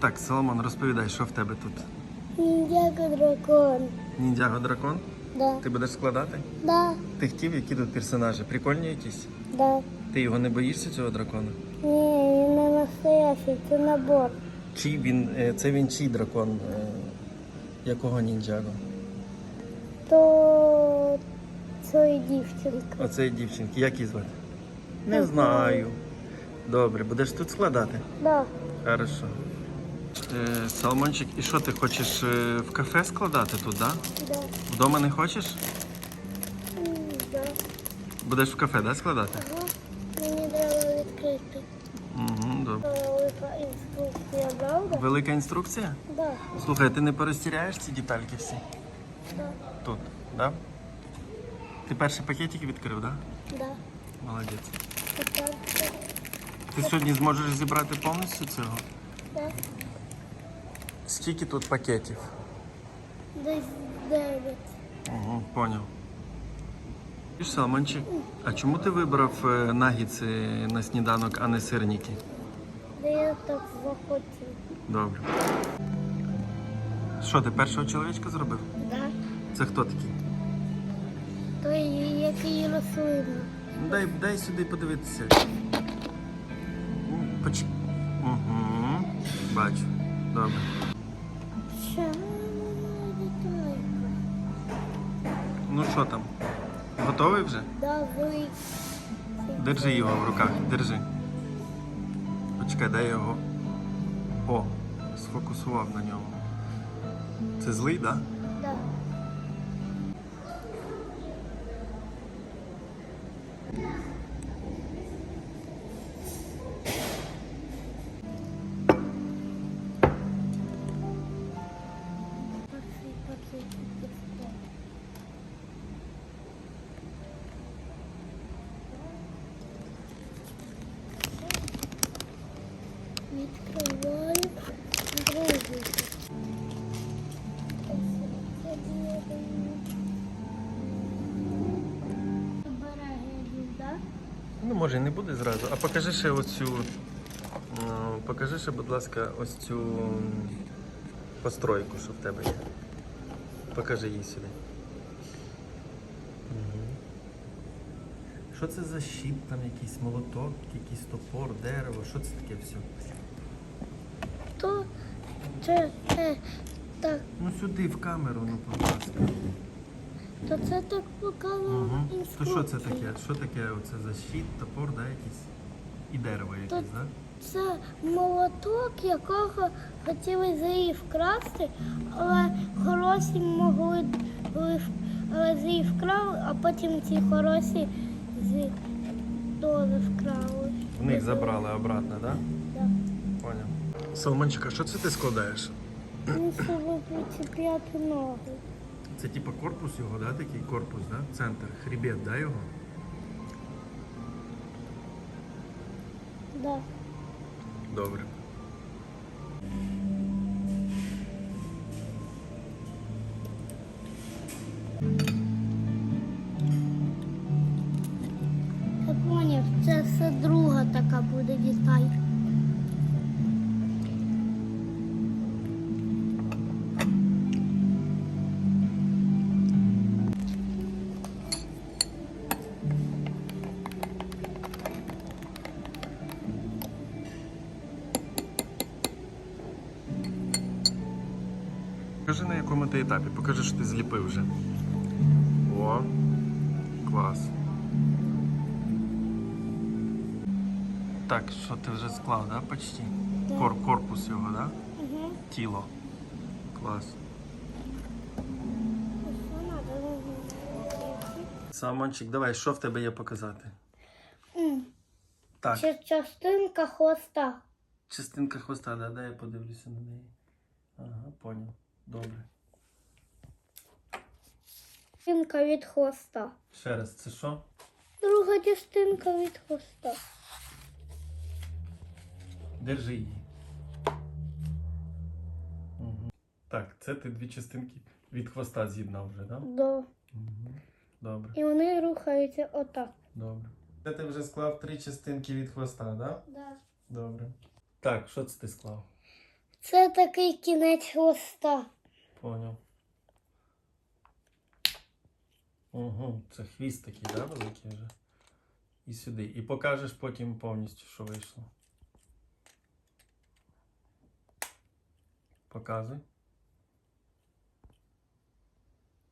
Так, Соломон, розповідай, що в тебе тут? Ніндзяго дракон. Ніндзяго дракон? Да. Ти будеш складати? Да. Ти хотів, які тут персонажі? Прикольні якісь? Да. Ти його не боїшся, цього дракона? Ні, він не настоящий, це набор. Чий він, е, це він чий дракон? е, Якого ніндзяго? То цієї дівчинки. Оцеї дівчинки. Як її звати? Не знаю. Добре, будеш тут складати? Да. Хорошо. Е, Соломончик, і що ти хочеш е, в кафе складати тут, да? Да. Вдома не хочеш? М, Да. Будеш в кафе, да, складати? Ага. Мені треба відкрити. Угу, добре. Велика інструкція, правда? Велика інструкція? Да. Слухай, ти не порозтіряєш ці детальки всі? Да. Тут, да? Ти перший пакетик відкрив, да? Да. Молодець. Тепер. Ти сьогодні зможеш зібрати повністю цього? Да. Скільки тут пакетів? Десь дев'ять. Угу, поняв. Соломончик, а чому ти вибрав е, на сніданок, а не сирники? Я так захотів. Добре. Що, ти першого чоловічка зробив? Да. Це хто такий? Той, який рослина. Дай, дай сюди подивитися. Поч... Угу. Бачу. Добре. Ну що там? Готовий вже? Да, великий. Держи його в руках, держи. Почекай, дай його. О, сфокусував на ньому. Це злий, так? Да? Да. Може, і не буде зразу. А покажи ще оцю. ну, Покажи ще, будь ласка, ось цю постройку, що в тебе є. Покажи її сюди. Що це за щит, там якийсь молоток, якийсь топор, дерево? Що це таке все? То це е, так, Ну сюди в камеру, ну будь ласка. То це так показано Угу. То що це таке? Що таке оце за щит, топор, да, якийсь? І дерево якесь, Тут- да? Це молоток, якого хотіли зрі вкрасти, але хороші могли але зрі вкрали, а потім ці хороші зрі теж вкрали. В них забрали обратно, да? Да. Поняв. Соломончик, що це ти складаєш? Він себе причепляти ноги. Це типа корпус його, да? Такий корпус, да? Центр, хребет, да, його? Да. Добре. Якому ти етапі, покажи, що ти зліпив вже. О, клас. Так, що ти вже склав, да, почти? Так. Кор, корпус його, да? Угу. Тіло. Клас. Самончик, давай, що в тебе є показати? Так, частинка хвоста. частинка хвоста, да, дай я подивлюся на неї. Ага, поняв. Добре. Частинка від хвоста. Ще раз, це що? Друга частинка від хвоста. Держи її. Угу. Так, це ти дві частинки від хвоста з'єднав вже, так? Да? Да. Угу. Добре, І вони рухаються отак. добре. Це ти вже склав три частинки від хвоста, так? Да? Да. Добре. Так, що це ти склав? Це такий кінець хвоста. Поняв. Угу, це хвіст такий, да, великий вже. І сюди. І покажеш потім повністю, що вийшло. Показуй.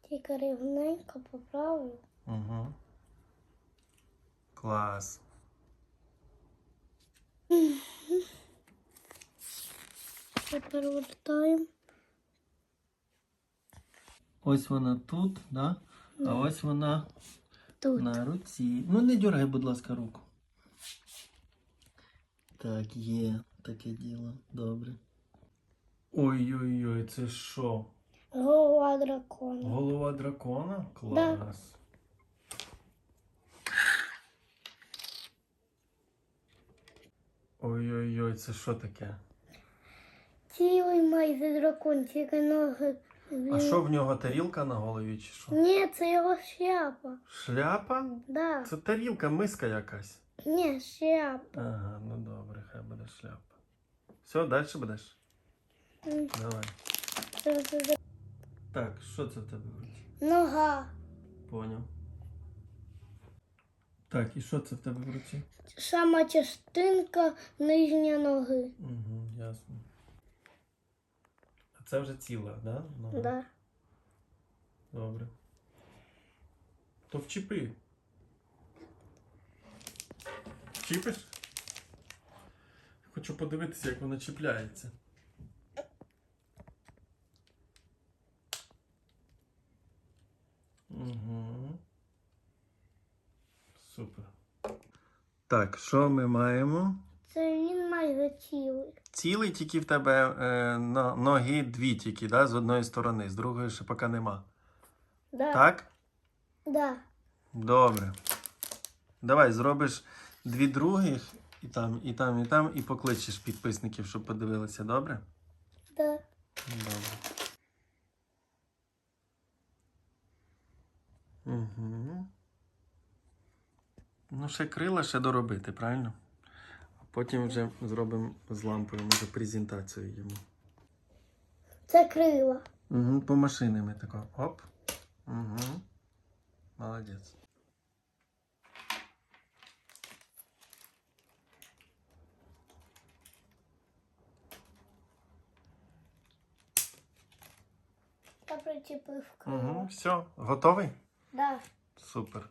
Тільки рівненько поправив. Угу. Клас. Тепер вертаємо. Ось вона тут, да? А ось вона Тут. на руці. Ну, не дергай, будь ласка, руку. Так, є таке діло. Добре. Ой-ой-ой, це що? Голова дракона. Голова дракона? Да. Клас. Ой-ой-ой, це що таке? Цілий майже дракон, тільки ноги. А що в нього тарілка на голові чи що? Ні, це його шляпа. Шляпа? Да. Це тарілка, миска якась. Ні, шляпа. Ага, ну добре, хай буде шляпа. Все, далі будеш? М, Давай. це- це- це Так, що це в тебе? Нога. Поняв. Так, і що це в тебе в руці? Сама частинка нижня ноги. Угу, ясно. Це вже ціла, да? Нога? Да. Добре. То вчіпи. Вчіпиш? Хочу подивитися, як вона чіпляється. Угу. Супер. Так, що ми маємо? Майже цілий. Цілий тільки в тебе е, но- ноги дві тільки, да? з одної сторони, з другої ще поки нема. Да. Так? Да. Добре. Давай зробиш дві других і там, і там, і там, і покличеш підписників, щоб подивилися, добре? Да. Добре. Угу. Ну, ще крила ще доробити, правильно? Потім вже зробимо з лампою, може, презентацію йому. Це крила. Угу, по машинами тако. Оп. Угу. Молодець. Та причепив крила. Угу, все, готовий? Да. Супер.